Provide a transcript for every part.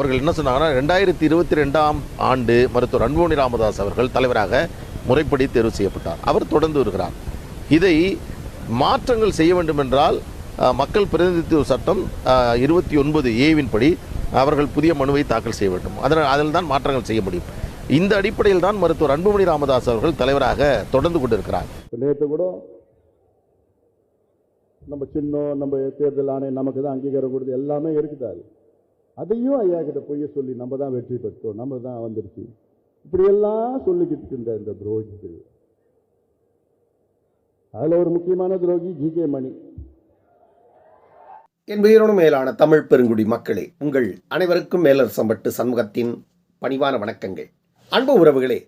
அவர்கள் என்ன சொன்னாங்கன்னா ரெண்டாயிரத்தி இருபத்தி ரெண்டாம் ஆண்டு மருத்துவர் அன்போனி ராமதாஸ் அவர்கள் தலைவராக முறைப்படி தேர்வு செய்யப்பட்டார். அவர் தொடர்ந்து வருகிறார். இதை மாற்றங்கள் செய்ய வேண்டும் என்றால் மக்கள் பிரதிநிதித்துவ சட்டம் இருபத்தி ஒன்பது ஏவின் படி அவர்கள் புதிய மனுவை தாக்கல் செய்ய வேண்டும். அதனால் அதில் தான் மாற்றங்கள் செய்ய முடியும். இந்த அடிப்படையில் தான் மருத்துவர் அன்புமணி ராமதாஸ் அவர்கள் தலைவராக தொடர்ந்து கொண்டிருக்கிறார். நேற்று கூட நம்ம சின்னம் நம்ம தேர்தல் ஆணையம் நமக்கு தான் அங்கீகாரம் கொடுத்து எல்லாமே இருக்குது அது அதையும் ஐயா கிட்ட பொய்ய சொல்லி நம்ம தான் வெற்றி பெற்றோம் நம்ம தான் வந்துருச்சு இப்படியெல்லாம் சொல்லிக்கிட்டு இருந்த இந்த துரோகிகள். அதில் ஒரு முக்கியமான துரோகி ஜி கே மணி. என் உயிரோடு மேலான தமிழ் பெருங்குடி மக்களே உங்கள் அனைவருக்கும் மேலரசம்பட்டு சண்முகத்தின் பணிவான வணக்கங்கள். அன்பு உறவுகளே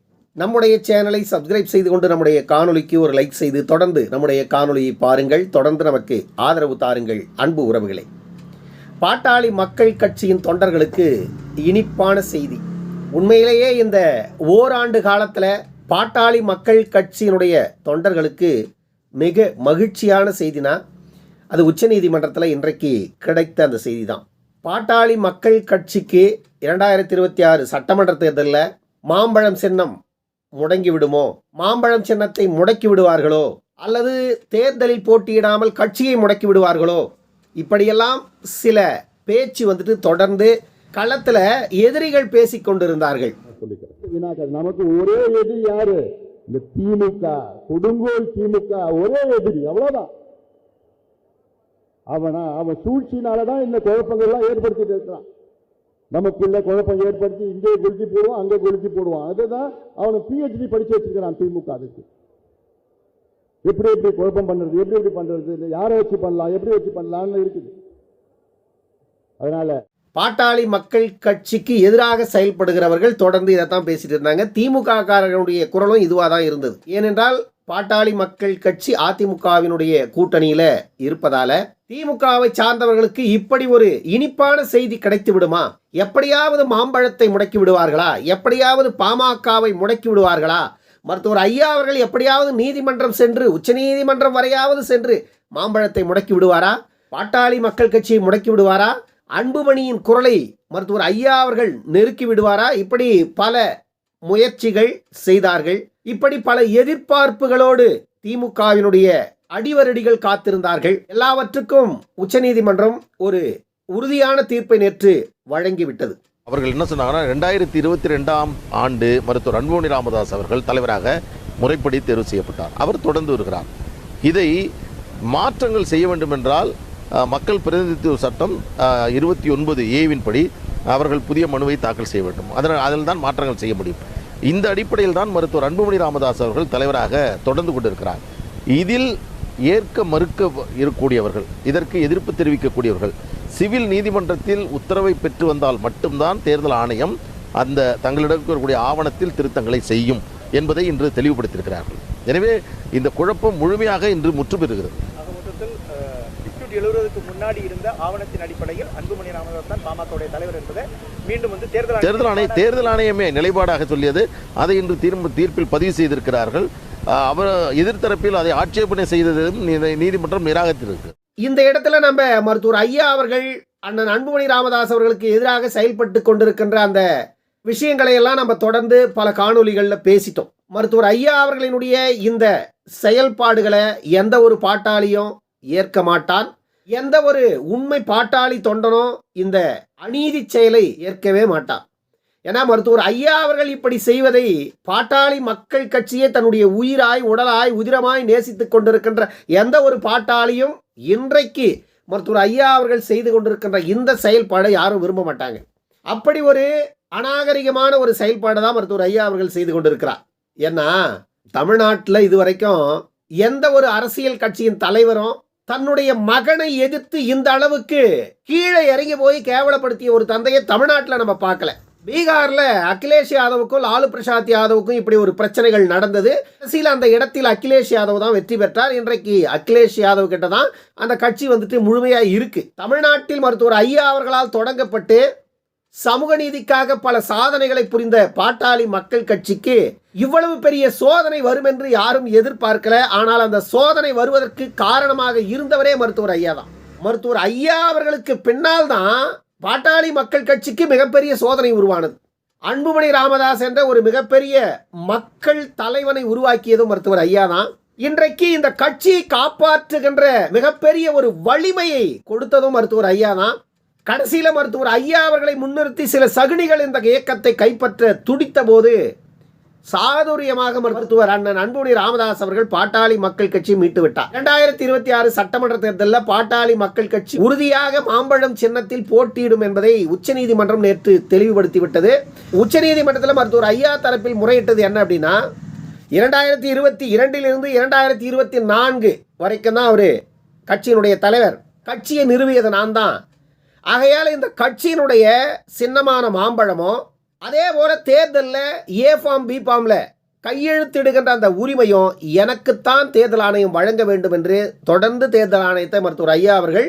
நம்முடைய சேனலை சப்ஸ்கிரைப் செய்து கொண்டு நம்முடைய காணொலிக்கு ஒரு லைக் செய்து தொடர்ந்து நம்முடைய காணொலியை பாருங்கள். தொடர்ந்து நமக்கு ஆதரவு தாருங்கள் அன்பு உறவுகளே. பாட்டாளி மக்கள் கட்சியின் தொண்டர்களுக்கு இனிப்பான செய்தி. உண்மையிலேயே இந்த ஓராண்டு காலத்தில் பாட்டாளி மக்கள் கட்சியினுடைய தொண்டர்களுக்கு மிக மகிழ்ச்சியான செய்தினா அது உச்சநீதிமன்றத்தில் இன்றைக்கு கிடைத்த அந்த செய்தி தான் பாட்டாளி மக்கள் கட்சிக்கு இரண்டாயிரத்தி இருபத்தி ஆறு சட்டமன்ற தேர்தலில் மாம்பழம் சின்னம் முடங்கி விடுமோ? மாம்பழம் சின்னத்தை முடக்கி விடுவார்களோ? அல்லது தேர்தலில் போட்டியிடாமல் கட்சியை முடக்கி விடுவார்களோ? இப்படியெல்லாம் சில பேச்சு வந்துட்டு தொடர்ந்து களத்தில் எதிரிகள் பேசிக் கொண்டிருந்தார்கள். நமக்கு ஒரே எதிரி யாரு? இந்த திமுக கொடுங்கோல் திமுக ஒரே எதிரி அவ்வளவுதான். அவனா அவன் சூழ்ச்சினாலதான் இந்த குழப்பங்கள்லாம் ஏற்படுத்திட்டு இருக்கிறான். நமக்குள்ள குழப்பம் ஏற்படுத்தி இங்கே கொளுத்தி போடுவான் அங்கே கொளுத்தி போடுவான் அதுதான் அவனை பிஹெச்டி படிச்சு வச்சிருக்கிறான் திமுக அதுக்கு. எப்படி எப்படி குழப்பம் பண்றது எப்படி எப்படி பண்றது யாரை வச்சு பண்ணலாம் எப்படி வச்சு பண்ணலாம்னு இருக்குது. அதனால பாட்டாளி மக்கள் கட்சிக்கு எதிராக செயல்படுகிறவர்கள் தொடர்ந்து இதைத்தான் பேசிட்டு இருந்தாங்க. திமுக காரர்களுடைய குரலும் இதுவாக தான் இருந்தது. ஏனென்றால் பாட்டாளி மக்கள் கட்சி அதிமுகவினுடைய கூட்டணியில இருப்பதால திமுகவை சார்ந்தவர்களுக்கு இப்படி ஒரு இனிப்பான செய்தி கிடைத்து விடுமா? எப்படியாவது மாம்பழத்தை முடக்கி விடுவார்களா? எப்படியாவது பாமகவை முடக்கி விடுவார்களா? மருத்துவர் ஐயா அவர்கள் எப்படியாவது நீதிமன்றம் சென்று உச்சநீதிமன்றம் வரையாவது சென்று மாம்பழத்தை முடக்கி விடுவாரா? பாட்டாளி மக்கள் கட்சியை முடக்கி விடுவாரா? அன்புமணியின் குரலை மருத்துவர் ஐயா அவர்கள் நெருக்கி விடுவாரா? இப்படி பல முயற்சிகள் செய்தார்கள். இப்படி பல எதிர்பார்ப்புகளோடு திமுகவினுடைய அடிவரடிகள் காத்திருந்தார்கள். எல்லாவற்றுக்கும் உச்சநீதிமன்றம் ஒரு உறுதியான தீர்ப்பை நேற்று வழங்கிவிட்டது. அவர்கள் என்ன சொன்னாங்கன்னா ரெண்டாயிரத்தி இருபத்தி ரெண்டாம் ஆண்டு மருத்துவர் அன்புமணி ராமதாஸ் அவர்கள் தலைவராக முறைப்படி தேர்வு செய்யப்பட்டார். அவர் தொடர்ந்து வருகிறார். இதை மாற்றங்கள் செய்ய வேண்டும் என்றால் மக்கள் பிரதிநிதித்துவ சட்டம் இருபத்தி ஒன்பது ஏவின் படி அவர்கள் புதிய மனுவை தாக்கல் செய்ய வேண்டும். அதனால் அதில் தான் மாற்றங்கள் செய்ய முடியும். இந்த அடிப்படையில் தான் மருத்துவர் அன்புமணி ராமதாஸ் அவர்கள் தலைவராக தொடர்ந்து கொண்டிருக்கிறார். இதில் ஏற்க மறுக்க இருக்கக்கூடியவர்கள் இதற்கு எதிர்ப்பு தெரிவிக்கக்கூடியவர்கள் சிவில் நீதிமன்றத்தில் உத்தரவை பெற்று வந்தால் மட்டும்தான் தேர்தல் ஆணையம் அந்த தங்களிடம் இருக்கக்கூடிய ஆவணத்தில் திருத்தங்களை செய்யும் என்பதை இன்று தெளிவுபடுத்தியிருக்கிறார்கள். எனவே இந்த குழப்பம் முழுமையாக இன்று முற்று பெறுகிறது எழுதுவதற்கு முன்னாடி இருந்த ஆவணத்தின் அடிப்படையில் அன்புமணி ராமதாஸ் பாமகவுடைய தலைவர் என்பதை மீண்டும் வந்து தேர்தல் தேர்தல் ஆணைய தேர்தல் ஆணையமே நிலைப்பாடாக சொல்லியது. அதை இன்று தீர்ப்பு தீர்ப்பில் பதிவு செய்திருக்கிறார்கள். அவர் எதிர்த்தரப்பில் அதை ஆட்சேபனை செய்ததும் நீதிமன்றம் நிராகரித்திருக்கு. இந்த இடத்துல நம்ம மருத்துவர் ஐயா அவர்கள் அண்ணன் அன்புமணி ராமதாஸ் அவர்களுக்கு எதிராக செயல்பட்டு கொண்டிருக்கின்ற அந்த விஷயங்களை எல்லாம் நம்ம தொடர்ந்து பல காணொளிகளில் பேசிட்டோம். மருத்துவர் ஐயா அவர்களினுடைய இந்த செயல்பாடுகளை எந்த ஒரு பாட்டாளியும் ஏற்க மாட்டான். எந்த ஒரு உண்மை பாட்டாளி தொண்டனும் இந்த அநீதி செயலை ஏற்கவே மாட்டான். ஏன்னா மருத்துவர் ஐயா அவர்கள் இப்படி செய்வதை பாட்டாளி மக்கள் கட்சியே தன்னுடைய உயிராய் உடலாய் உதிரமாய் நேசித்துக் கொண்டிருக்கின்ற எந்த ஒரு பாட்டாளியும் இன்றைக்கு மருத்துவர் ஐயா அவர்கள் செய்து கொண்டிருக்கின்ற இந்த செயல்பாடை யாரும் விரும்ப மாட்டாங்க. அப்படி ஒரு அநாகரிகமான ஒரு செயல்பாடை தான் மருத்துவர் ஐயா அவர்கள் செய்து கொண்டிருக்கிறார். ஏன்னா தமிழ்நாட்டில் இதுவரைக்கும் எந்த ஒரு அரசியல் கட்சியின் தலைவரும் தன்னுடைய மகனை எதிர்த்து இந்த அளவுக்கு கீழே இறங்கி போய் கேவலப்படுத்திய ஒரு தந்தையை தமிழ்நாட்டில் நம்ம பார்க்கல. பீகாரில் அகிலேஷ் யாதவுக்கும் லாலு பிரசாத் யாதவுக்கும் இப்படி ஒரு பிரச்சனைகள் நடந்தது. கடைசியில் அந்த இடத்தில் அகிலேஷ் யாதவ் தான் வெற்றி பெற்றார். இன்றைக்கு அகிலேஷ் யாதவ் கிட்ட தான் அந்த கட்சி வந்துட்டு முழுமையாக இருக்கு. தமிழ்நாட்டில் மருத்துவர் ஐயா அவர்களால் தொடங்கப்பட்டு சமூக நீதிக்காக பல சாதனைகளை புரிந்த பாட்டாளி மக்கள் கட்சிக்கு இவ்வளவு பெரிய சோதனை வரும் என்று யாரும் எதிர்பார்க்கல. ஆனால் அந்த சோதனை வருவதற்கு காரணமாக இருந்தவரே மருத்துவர் ஐயா தான். மருத்துவர் ஐயா அவர்களுக்கு பின்னால் தான் பாட்டாளி மக்கள் கட்சிக்கு மிகப்பெரிய சோதனை உருவானது. அன்புமணி ராமதாஸ் என்ற ஒரு மிகப்பெரிய மக்கள் தலைவனை உருவாக்கியதும் மருத்துவர் ஐயா தான். இன்றைக்கு இந்த கட்சியை காப்பாற்றுகின்ற மிகப்பெரிய ஒரு வலிமையை கொடுத்ததும் மருத்துவர் ஐயா தான். கடைசியில் மருத்துவர் ஐயா அவர்களை முன்னிறுத்தி சில சகுனிகள் இந்த இயக்கத்தை கைப்பற்ற துடித்த போது சாதுரியமாக மருத்துவர் அண்ணன் அன்புமணி ராமதாஸ் அவர்கள் பாட்டாளி மக்கள் கட்சி மீட்டு விட்டார். இரண்டாயிரத்தி இருபத்தி ஆறு சட்டமன்ற தேர்தலில் பாட்டாளி மக்கள் கட்சி உறுதியாக மாம்பழம் சின்னத்தில் போட்டியிடும் என்பதை உச்சநீதிமன்றம் நேற்று தெளிவுபடுத்திவிட்டது. உச்சநீதிமன்றத்தில் மருத்துவர் ஐயா தரப்பில் முறையிட்டது என்ன அப்படின்னா இரண்டாயிரத்தி இருபத்தி இரண்டிலிருந்து இரண்டாயிரத்தி இருபத்தி நான்கு வரைக்கும் தான் அவர் கட்சியினுடைய தலைவர். கட்சியை நிறுவியது நான் தான் ஆகையால் இந்த கட்சியினுடைய சின்னமான மாம்பழமோ அதே போல தேர்தலில் ஏ ஃபார்ம் பி ஃபார்மில் கையெழுத்திடுகின்ற அந்த உரிமையும் எனக்குத்தான் தேர்தல் ஆணையம் வழங்க வேண்டும் என்று தொடர்ந்து தேர்தல் ஆணையத்தை மருத்துவர் ஐயா அவர்கள்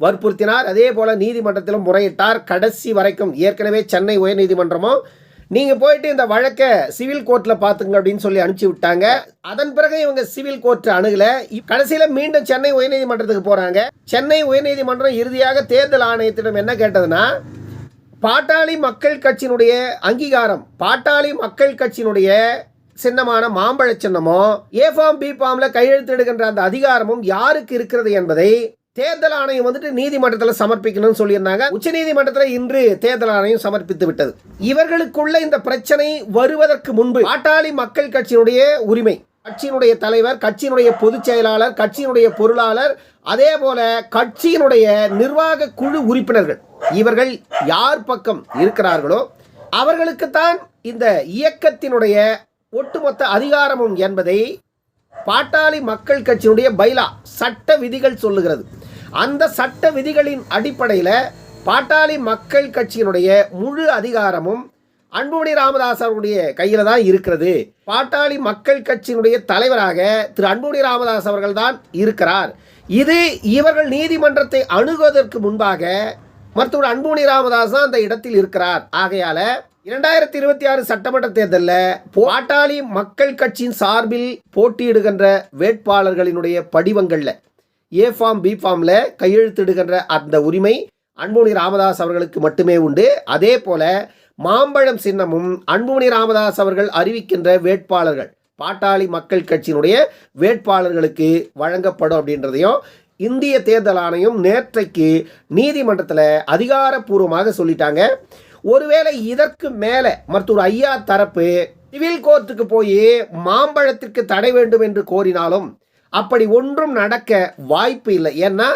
வற்புறுத்தினார். அதே போல நீதிமன்றத்திலும் முறையிட்டார். கடைசி வரைக்கும் ஏற்கனவே சென்னை உயர்நீதிமன்றமும் நீங்கள் போயிட்டு இந்த வழக்கை சிவில் கோர்ட்டில் பார்த்துங்க அப்படின்னு சொல்லி அனுப்பிச்சி விட்டாங்க. அதன் பிறகு இவங்க சிவில் கோர்ட் அணுகலை. கடைசியில் மீண்டும் சென்னை உயர்நீதிமன்றத்துக்கு போகிறாங்க சென்னை உயர்நீதிமன்றம் இறுதியாக தேர்தல் ஆணையத்திடம் என்ன கேட்டதுன்னா பாட்டாளி மக்கள் கட்சியினுடைய அங்கீகாரம் பாட்டாளி மக்கள் கட்சியினுடைய சின்னமான மாம்பழ சின்னமோ ஏ ஃபார்ம் பி ஃபார்ம்ல கையெழுத்திடுகின்ற அந்த அதிகாரமும் யாருக்கு இருக்கிறது என்பதை தேர்தல் ஆணையம் வந்துட்டு நீதிமன்றத்தில் சமர்ப்பிக்கணும்னு சொல்லியிருந்தாங்க. உச்ச நீதிமன்றத்தில் இன்று தேர்தல் ஆணையம் சமர்ப்பித்து விட்டது. இவர்களுக்குள்ள இந்த பிரச்சனை வருவதற்கு முன்பு பாட்டாளி மக்கள் கட்சியினுடைய உரிமை கட்சியினுடைய தலைவர் கட்சியினுடைய பொதுச் செயலாளர் கட்சியினுடைய பொருளாளர் அதே போல கட்சியினுடைய நிர்வாக குழு உறுப்பினர்கள் இவர்கள் யார் பக்கம் இருக்கிறார்களோ அவர்களுக்குத்தான் இந்த இயக்கத்தினுடைய ஒட்டுமொத்த அதிகாரமும் என்பதை பாட்டாளி மக்கள் கட்சியினுடைய பைலா சட்ட விதிகள் சொல்லுகிறது. அந்த சட்ட விதிகளின் அடிப்படையில் பாட்டாளி மக்கள் கட்சியினுடைய முழு அதிகாரமும் அன்புமணி ராமதாஸ் அவருடைய கையில் தான் இருக்கிறது. பாட்டாளி மக்கள் கட்சியினுடைய தலைவராக திரு அன்புமணி ராமதாஸ் அவர்கள் தான் இருக்கிறார். இது இவர்கள் நீதிமன்றத்தை அணுகுவதற்கு முன்பாக மருத்துவர் அன்புமணி ராமதாஸ் தான் அந்த இடத்தில் இருக்கிறார். ஆகையால் இரண்டாயிரத்தி இருபத்தி ஆறு சட்டமன்ற தேர்தலில் பாட்டாளி மக்கள் கட்சியின் சார்பில் போட்டியிடுகின்ற வேட்பாளர்களினுடைய படிவங்களில் ஏ ஃபார்ம் பி ஃபார்மில் கையெழுத்திடுகின்ற அந்த உரிமை அன்புமணி ராமதாஸ் அவர்களுக்கு மட்டுமே உண்டு. அதே போல் மாம்பழம் சின்னமும் அன்புமணி ராமதாஸ் அவர்கள் அறிவிக்கின்ற வேட்பாளர்கள் பாட்டாளி மக்கள் கட்சியினுடைய வேட்பாளர்களுக்கு வழங்கப்படும் அப்படின்றதையும் இந்திய தேர்தல் ஆணையம் நேற்றைக்கு நீதிமன்றத்தில் அதிகாரப்பூர்வமாக சொல்லிட்டாங்க. ஒருவேளை இதற்கு மேலே மருத்துவர் ஐயா தரப்பு சிவில் கோர்ட்டுக்கு போய் மாம்பழத்திற்கு தடை வேண்டும் என்று கோரினாலும் அப்படி ஒன்றும் நடக்க வாய்ப்பு இல்லை. ஏன்னா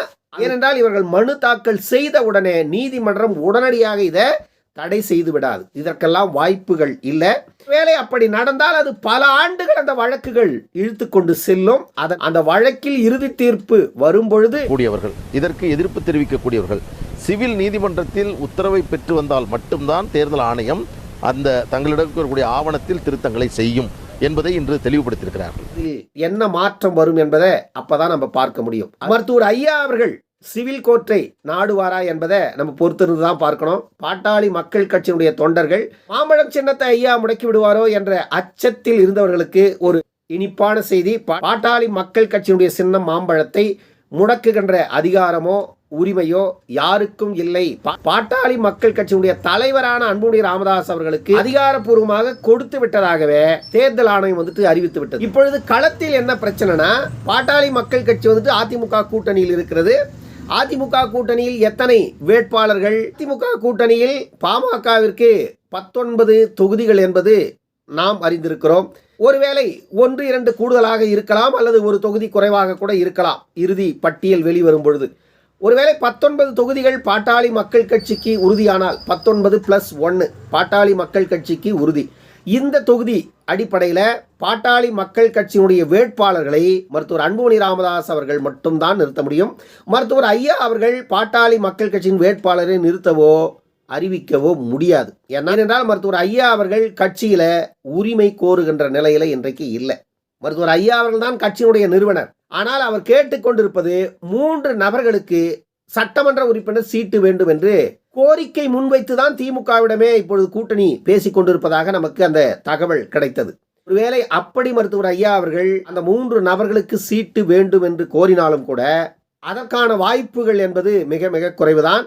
ஏனென்றால் இவர்கள் மனு தாக்கல் செய்த உடனே நீதிமன்றம் உடனடியாக இதை தடை செய்து விடாது. இதற்கெல்லாம் வாய்ப்புகள் இல்லை. வேலை அப்படி நடந்தால் அது பல ஆண்டுகள் அந்த வழக்குகள் இழுத்து கொண்டு செல்லும். அதன் அந்த வழக்கில் இறுதி தீர்ப்பு வரும்பொழுது கூடியவர்கள் இதற்கு எதிர்ப்பு தெரிவிக்கக்கூடியவர்கள் சிவில் நீதிமன்றத்தில் உத்தரவை பெற்று வந்தால் மட்டும்தான் தேர்தல் ஆணையம் அந்த தங்களிடம் இருக்கக்கூடிய ஆவணத்தில் திருத்தங்களை செய்யும் என்பதை இன்று தெளிவுபடுத்தியிருக்கிறார்கள். என்ன மாற்றம் வரும் என்பதை அப்பதான் நம்ம பார்க்க முடியும். மருத்துவர் ஐயா அவர்கள் சிவில் கோர்ட்டை நாடுவாரா என்பதை நம்ம பொறுத்திருந்து தான் பார்க்கணும். பாட்டாளி மக்கள் கட்சியினுடைய தொண்டர்கள் மாம்பழம் சின்னத்தை ஐயா முடக்கி விடுவாரோ என்ற அச்சத்தில் இருந்தவர்களுக்கு ஒரு இனிப்பான செய்தி. பாட்டாளி மக்கள் கட்சியினுடைய சின்னம் மாம்பழத்தை முடக்குகின்ற அதிகாரமோ உரிமையோ யாருக்கும் இல்லை. பாட்டாளி மக்கள் கட்சியினுடைய தலைவரான அன்புமணி ராமதாஸ் அவர்களுக்கு அதிகாரப்பூர்வமாக கொடுத்து விட்டதாகவே தேர்தல் ஆணையம் வந்துட்டு அறிவித்து விட்டது. இப்பொழுது களத்தில் என்ன பிரச்சனைனா பாட்டாளி மக்கள் கட்சி வந்துட்டு அதிமுக கூட்டணியில் இருக்கிறது. அதிமுக கூட்டணியில் எத்தனை வேட்பாளர்கள்? அதிமுக கூட்டணியில் பாமகவிற்கு பத்தொன்பது தொகுதிகள் என்பது நாம் அறிந்திருக்கிறோம். ஒருவேளை ஒன்று இரண்டு கூடுதலாக இருக்கலாம் அல்லது ஒரு தொகுதி குறைவாக கூட இருக்கலாம். இறுதி பட்டியல் வெளிவரும் பொழுது. ஒருவேளை பத்தொன்பது தொகுதிகள் பாட்டாளி மக்கள் கட்சிக்கு உறுதியானால் பத்தொன்பது பிளஸ் ஒன்று பாட்டாளி மக்கள் கட்சிக்கு உறுதி. இந்த தொகுதி அடிப்படையில் பாட்டாளி மக்கள் கட்சியினுடைய வேட்பாளர்களை மருத்துவர் அன்புமணி ராமதாஸ் அவர்கள் மட்டும்தான் நிறுத்த முடியும். மருத்துவர் ஐயா அவர்கள் பாட்டாளி மக்கள் கட்சியின் வேட்பாளரை நிறுத்தவோ அறிவிக்கவோ முடியாது. என்னென்றால் மருத்துவர் ஐயா அவர்கள் கட்சியில் உரிமை கோருகின்ற நிலையில இன்றைக்கு இல்லை. மருத்துவர் ஐயா அவர்கள் தான் கட்சியினுடைய நிறுவனர். ஆனால் அவர் கேட்டுக்கொண்டிருப்பது மூன்று நபர்களுக்கு சட்டமன்ற உறுப்பினர் சீட்டு வேண்டும் என்று கோரிக்கை முன்வைத்து தான் திமுகவிடமே இப்பொழுது கூட்டணி பேசிக் கொண்டிருப்பதாக நமக்கு அந்த தகவல் கிடைத்தது. ஒருவேளை அப்படி மருத்துவர் ஐயா அவர்கள் அந்த மூன்று நபர்களுக்கு சீட்டு வேண்டும் என்று கோரினாலும் கூட அதற்கான வாய்ப்புகள் என்பது மிக மிக குறைவுதான்.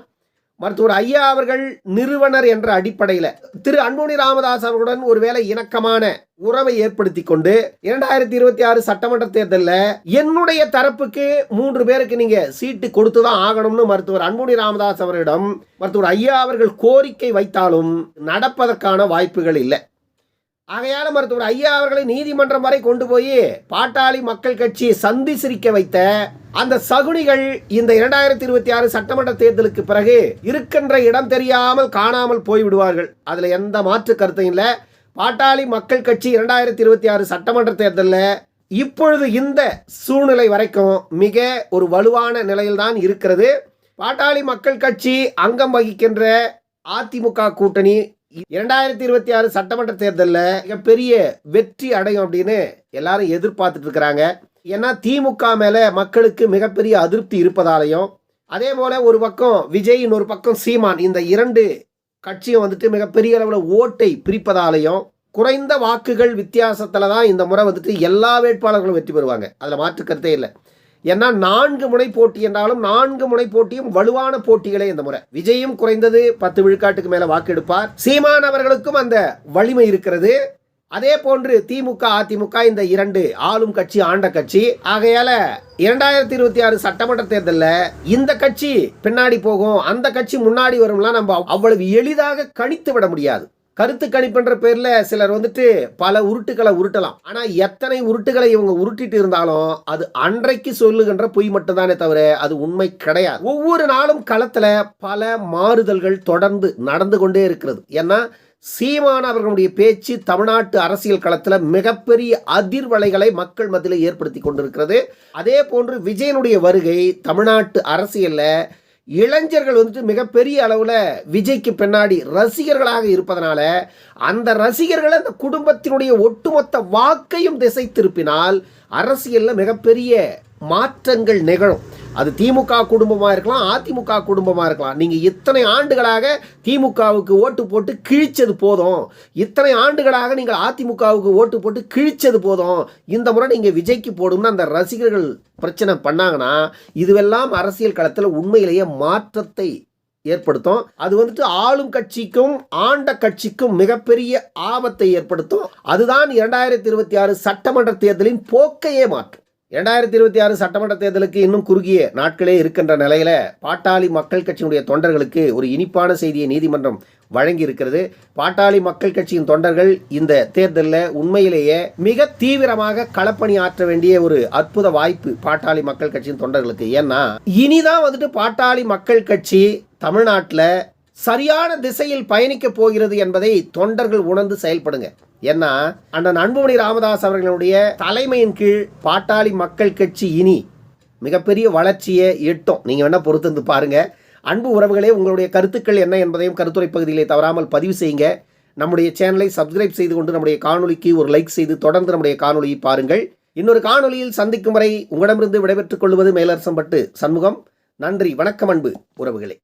மருத்துவர் ஐயா அவர்கள் நிறுவனர் என்ற அடிப்படையில் திரு அன்புமணி ராமதாஸ் அவர்களுடன் ஒருவேளை இணக்கமான உறவை ஏற்படுத்தி கொண்டு இரண்டாயிரத்தி இருபத்தி ஆறு சட்டமன்ற தேர்தலில் என்னுடைய தரப்புக்கு மூன்று பேருக்கு நீங்க சீட்டு கொடுத்து தான் ஆகணும்னு மருத்துவர் அன்புமணி ராமதாஸ் அவரிடம் மருத்துவர் ஐயா அவர்கள் கோரிக்கை வைத்தாலும் நடப்பதற்கான வாய்ப்புகள் இல்லை. ஆகையால மருத்துவர் ஐயா அவர்களை நீதிமன்றம் வரை கொண்டு போய் பாட்டாளி மக்கள் கட்சி சந்தி சிரிக்க வைத்த அந்த சகுனிகள் இந்த இரண்டாயிரத்தி இருபத்தி ஆறு சட்டமன்ற தேர்தலுக்கு பிறகு இருக்கின்ற இடம் தெரியாமல் காணாமல் போய்விடுவார்கள் அதுல எந்த மாற்று கருத்தையும் இல்லை. பாட்டாளி மக்கள் கட்சி இரண்டாயிரத்தி இருபத்தி ஆறு சட்டமன்ற தேர்தலில் இப்பொழுது இந்த சூழ்நிலை வரைக்கும் மிக ஒரு வலுவான நிலையில்தான் இருக்கிறது. பாட்டாளி மக்கள் கட்சி அங்கம் வகிக்கின்ற அதிமுக கூட்டணி இரண்டாயிரத்தி இருபத்தி ஆறு சட்டமன்ற தேர்தலில் மிகப்பெரிய வெற்றி அடையும் அப்படின்னு எல்லாரும் எதிர்பார்த்துட்டு இருக்கிறாங்க. ஏன்னா திமுக மேலே மக்களுக்கு மிகப்பெரிய அதிருப்தி இருப்பதாலையும் அதே போல ஒரு பக்கம் விஜய் இன்னொரு பக்கம் சீமான் இந்த இரண்டு கட்சியும் வந்துட்டு மிகப்பெரிய அளவில் ஓட்டை பிரிப்பதாலையும் குறைந்த வாக்குகள் வித்தியாசத்தில் தான் இந்த முறை வந்துட்டு எல்லா வேட்பாளர்களும் வெற்றி பெறுவாங்க. அதில் மாற்று கருத்தே இல்லை. ஏன்னா நான்கு முனை போட்டி என்றாலும் நான்கு முனை போட்டியும் வலுவான போட்டிகளே இந்த முறை. விஜயும் குறைந்தது பத்து விழுக்காட்டுக்கு மேல வாக்கெடுப்பார். சீமான் அவர்களுக்கும் அந்த வலிமை இருக்கிறது. அதே போன்று திமுக அதிமுக இந்த இரண்டு ஆளும் கட்சி ஆண்ட கட்சி. ஆகையால இரண்டாயிரத்தி இருபத்தி ஆறு சட்டமன்ற தேர்தலில் இந்த கட்சி பின்னாடி போகும். அந்த கட்சி முன்னாடி வரும்லாம் நம்ம அவ்வளவு எளிதாக கணித்து விட முடியாது. கருத்து கணிப்புன்ற பேர்ல சிலர் வந்துட்டு பல உருட்டுகளை உருட்டலாம். ஆனா எத்தனை உருட்டுகளை இவங்க உருட்டிட்டு இருந்தாலும் அது அன்றைக்கு சொல்லுகின்ற பொய் மட்டும்தானே தவிர அது உண்மை கிடையாது. ஒவ்வொரு நாளும் களத்துல பல மாறுதல்கள் தொடர்ந்து நடந்து கொண்டே இருக்கிறது. ஏன்னா சீமான் அவர்களுடைய பேச்சு தமிழ்நாட்டு அரசியல் களத்தில் மிகப்பெரிய அதிர்வலைகளை மக்கள் மத்தியில் ஏற்படுத்தி கொண்டிருக்கிறது. அதே போன்று விஜயனுடைய வருகை தமிழ்நாட்டு அரசியலில் இளைஞர்கள் வந்துட்டு மிகப்பெரிய அளவில் விஜய்க்கு பின்னாடி ரசிகர்களாக இருப்பதனால அந்த ரசிகர்கள் அந்த குடும்பத்தினுடைய ஒட்டுமொத்த வாக்கையும் திசை திருப்பினால் அரசியலில் மிகப்பெரிய மாற்றங்கள் நிகழும். அது திமுக குடும்பமாக இருக்கலாம் அதிமுக குடும்பமாக இருக்கலாம். நீங்கள் இத்தனை ஆண்டுகளாக திமுகவுக்கு ஓட்டு போட்டு கிழிச்சது போதும். இத்தனை ஆண்டுகளாக நீங்கள் அதிமுகவுக்கு ஓட்டு போட்டு கிழிச்சது போதும். இந்த முறை நீங்கள் விஜய்க்கு போடும்னு அந்த ரசிகர்கள் பிரச்சனை பண்ணாங்கன்னா இதுவெல்லாம் அரசியல் களத்தில் உண்மையிலேயே மாற்றத்தை ஏற்படுத்தும். அது வந்துட்டு ஆளும் கட்சிக்கும் ஆண்ட கட்சிக்கும் மிகப்பெரிய ஆபத்தை ஏற்படுத்தும். அதுதான் இரண்டாயிரத்தி இருபத்தி ஆறு சட்டமன்ற தேர்தலின் போக்கையே மாற்றும். இரண்டாயிரத்தி இருபத்தி ஆறு சட்டமன்ற தேர்தலுக்கு இன்னும் குறுகிய நாட்களே இருக்கின்ற நிலையில பாட்டாளி மக்கள் கட்சியினுடைய தொண்டர்களுக்கு ஒரு இனிப்பான செய்தியை நீதிமன்றம் வழங்கி இருக்கிறது பாட்டாளி மக்கள் கட்சியின் தொண்டர்கள் இந்த தேர்தலில் உண்மையிலேயே மிக தீவிரமாக களப்பணி ஆற்ற வேண்டிய ஒரு அற்புத வாய்ப்பு பாட்டாளி மக்கள் கட்சியின் தொண்டர்களுக்கு. ஏன்னா இனிதான் வந்துட்டு பாட்டாளி மக்கள் கட்சி தமிழ்நாட்டில் சரியான திசையில் பயணிக்க போகிறது என்பதை தொண்டர்கள் உணர்ந்து செயல்படுங்க. ஏன்னா அண்ணன் அன்புமணி ராமதாஸ் அவர்களுடைய தலைமையின் கீழ் பாட்டாளி மக்கள் கட்சி இனி மிகப்பெரிய வளர்ச்சியை எட்டும். நீங்கள் வேணால் பொறுத்திருந்து பாருங்கள் அன்பு உறவுகளே உங்களுடைய கருத்துக்கள் என்ன என்பதையும் கருத்துரை பகுதியிலே தவறாமல் பதிவு செய்யுங்க. நம்முடைய சேனலை சப்ஸ்கிரைப் செய்து கொண்டு நம்முடைய காணொலிக்கு ஒரு லைக் செய்து தொடர்ந்து நம்முடைய காணொலியை பாருங்கள். இன்னொரு காணொலியில் சந்திக்கும் வரை உங்களிடமிருந்து விடைபெற்றுக் கொள்வது மேலரசம்பட்டு சண்முகம். நன்றி வணக்கம் அன்பு உறவுகளே.